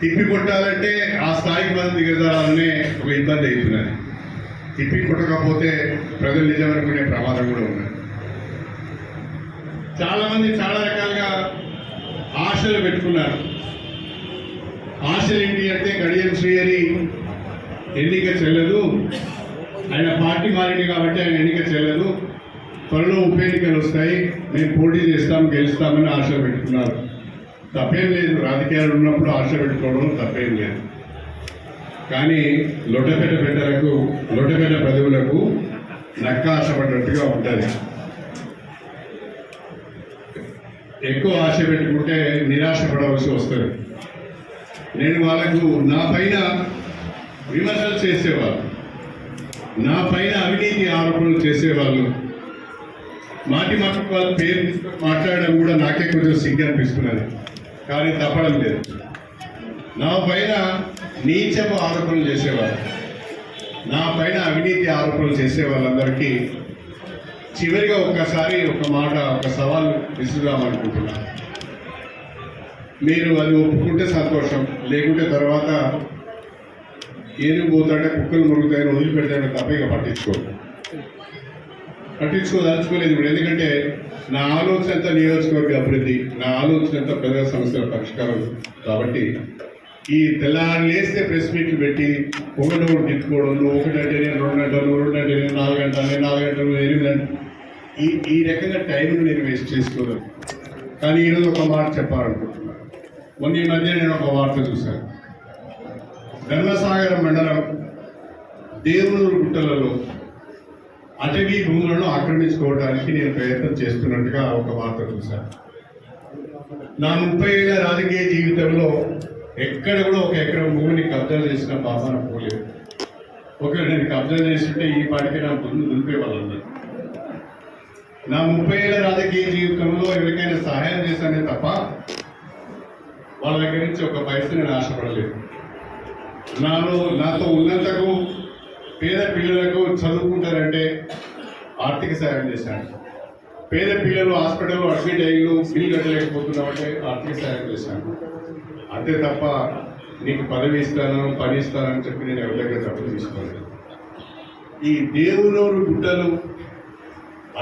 తిప్పి కొట్టాలంటే ఆ స్థాయికి మనం దిగదాలనే ఒక ఇబ్బంది అవుతున్నది తిప్పి కొట్టకపోతే ప్రజలు నిజమనుకునే ప్రమాదం కూడా ఉన్నది. చాలా మంది చాలా రకాలుగా ఆశలు పెట్టుకున్నారు. ఆశలు ఏంటి అంటే గడియం శ్రీహరి ఎన్నిక చెల్లదు. ఆయన పార్టీ మారింది కాబట్టి ఆయన ఎన్నిక చెల్లదు. త్వరలో ఉప ఎన్నికలు వస్తాయి. మేము పోటీ చేస్తాం గెలుస్తామని ఆశ పెట్టుకున్నారు. తప్పేం లేదు. రాజకీయాలు ఉన్నప్పుడు ఆశ పెట్టుకోవడం తప్పేం లేదు. కానీ లొడ్డపేట బిడ్డలకు లొడ్డపేట పదవులకు నక్క ఆశపడినట్టుగా ఉంటుంది. ఎక్కువ ఆశ పెట్టుకుంటే నిరాశ పడవలసి వస్తుంది. నేను వాళ్ళకు నా పైన విమర్శలు చేసేవాళ్ళు. నా పైన అవినీతి ఆరోపణలు చేసేవాళ్ళు. మాటి మాటికి వాళ్ళ పేరు మాట్లాడడం కూడా నాకే కొంచెం సిగ్గు అనిపిస్తున్నది. కానీ తప్పడం లేదు. నా పైన నీచపు ఆరోపణలు చేసేవారు. నా పైన అవినీతి ఆరోపణలు చేసే వాళ్ళందరికీ చివరిగా ఒక్కసారి ఒక మాట ఒక సవాల్ విసుదామనుకుంటున్నాను మీరు అది ఒప్పుకుంటే సంతోషం లేకుంటే తర్వాత ఏనుగు పోతాడే కుక్కలు మురుగుతాయని వదిలిపెడతాయని తప్ప ఇక పట్టించుకోరు. పట్టించుకోదలుచుకోలేదు ఇప్పుడు. ఎందుకంటే నా ఆలోచన అంతా నియోజకవర్గ అభివృద్ధి నా ఆలోచన అంతా ప్రజా సమస్యల పరిష్కారం. కాబట్టి ఈ తెల్లారి లేస్తే ప్రెస్ మీట్లు పెట్టి ఒకటి ఒకటి తిట్టుకోవడం ఒకటంటే నేను రెండు గంటలు రెండు అంటే నేను నాలుగు గంటలు నాలుగు గంటలు ఎనిమిది గంటలు. ఈ ఈ రకంగా టైంను నేను వేస్ట్ చేసుకోలేదు. కానీ ఈరోజు ఒక మాట చెప్పాలనుకుంటున్నాను మొన్న ఈ మధ్య నేను ఒక వార్త చూశాను. ధర్మసాగరం మండలం దేవునూరు గుట్టలలో అటవీ భూములను ఆక్రమించుకోవడానికి నేను ప్రయత్నం చేస్తున్నట్టుగా ఒక వార్త చూశాను. నా ముప్పై ఏళ్ళ రాజకీయ జీవితంలో ఎక్కడ కూడా ఒక ఎకరం భూమిని కబ్జా చేసిన పాపాన పోలేదు. ఒకవేళ నేను కబ్జా చేస్తుంటే ఈ పాటికి నా ముందు దులిపేవాళ్ళన్నారు నా ముప్పై ఏళ్ళ రాజకీయ జీవితంలో ఎవరికైనా సహాయం చేశానే తప్ప వాళ్ళ దగ్గర నుంచి ఒక పైసా నేను ఆశపడలేదు. నాలో నాతో ఉన్నంతకు పేద పిల్లలకు చదువుకుంటారంటే ఆర్థిక సాయం చేశాను పేద పిల్లలు హాస్పిటల్లో అడ్మిట్ అయ్యి బిల్ కట్టలేకపోతున్నామంటే ఆర్థిక సాయం చేశాను అంతే తప్ప నీకు పదవి ఇస్తాను పని ఇస్తానని చెప్పి నేను ఎవరి దగ్గర తప్పు తీసుకోలేదు. ఈ దేవునూరు గుట్టలు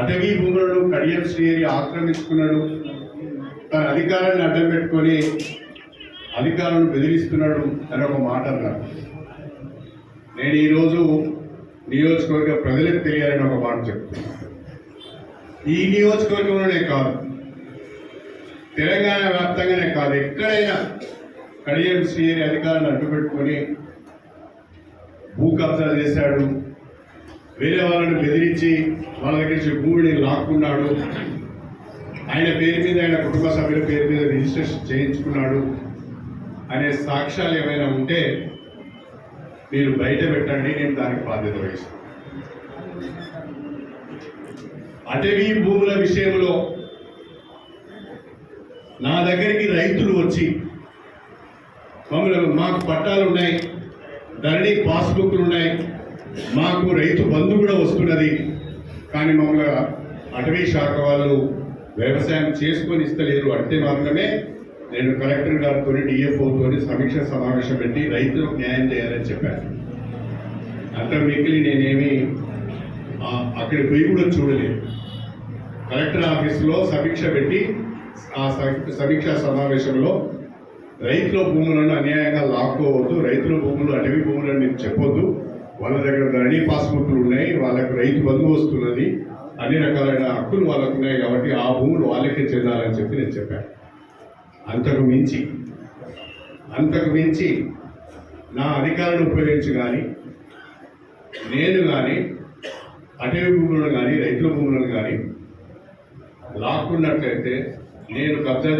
అటవీ భూములను కడియం శ్రీహరి ఆక్రమించుకున్నాడు. తన అధికారాన్ని అడ్డం పెట్టుకొని అధికారులను బెదిరిస్తున్నాడు అని ఒక మాట అన్నారు. నేను ఈరోజు నియోజకవర్గ ప్రజలకు తెలియాలని ఒక మాట చెప్తున్నాను ఈ నియోజకవర్గంలోనే కాదు తెలంగాణ వ్యాప్తంగానే కాదు ఎక్కడైనా కడియం శ్రీహరి అధికారాన్ని అడ్డుపెట్టుకొని భూ కబ్జా చేశాడు వేరే వాళ్ళని బెదిరించి వాళ్ళ దగ్గర నుంచి భూమిని లాక్కున్నాడు ఆయన పేరు మీద ఆయన కుటుంబ సభ్యుల పేరు మీద రిజిస్ట్రేషన్ చేయించుకున్నాడు అనే సాక్ష్యాలు ఏమైనా ఉంటే మీరు బయట పెట్టండి నేను దానికి బాధ్యత వహిస్తాను. అటవీ భూముల విషయంలో నా దగ్గరికి రైతులు వచ్చి మమ్మల్ని మాకు పట్టాలు ఉన్నాయి ధరణి పాస్బుక్లు ఉన్నాయి మాకు రైతు బంధు కూడా వస్తున్నది కానీ మమ్మల్ని అటవీ శాఖ వాళ్ళు వ్యవసాయం చేసుకొని ఇస్తలేరు అంటే మాత్రమే నేను కలెక్టర్ గారితో డిఎఫ్ఓతో సమీక్ష సమావేశం పెట్టి రైతులకు న్యాయం చేయాలని చెప్పాను. అంత మిగిలి నేనేమి అక్కడికి పోయి కూడా చూడలేదు. కలెక్టర్ ఆఫీసులో సమీక్ష పెట్టి ఆ స- సమీక్షా సమావేశంలో రైతుల భూములను అన్యాయంగా లాక్కోవద్దు రైతుల భూములు అటవీ అని నేను చెప్పొద్దు. వాళ్ళ దగ్గర ధరణి పాస్బుక్లు ఉన్నాయి వాళ్ళకు రైతు బంధు వస్తున్నది అన్ని రకాలైన హక్కులు వాళ్ళకు ఉన్నాయి కాబట్టి ఆ భూములు వాళ్ళకే చెందాలని చెప్పి నేను చెప్పాను. అంతకు మించి అంతకు మించి నా అధికారాన్ని ఉపయోగించి కానీ నేను కానీ అటవీ భూములను కానీ రైతుల భూములను కానీ లాక్కున్నట్లయితే నేను కబ్జా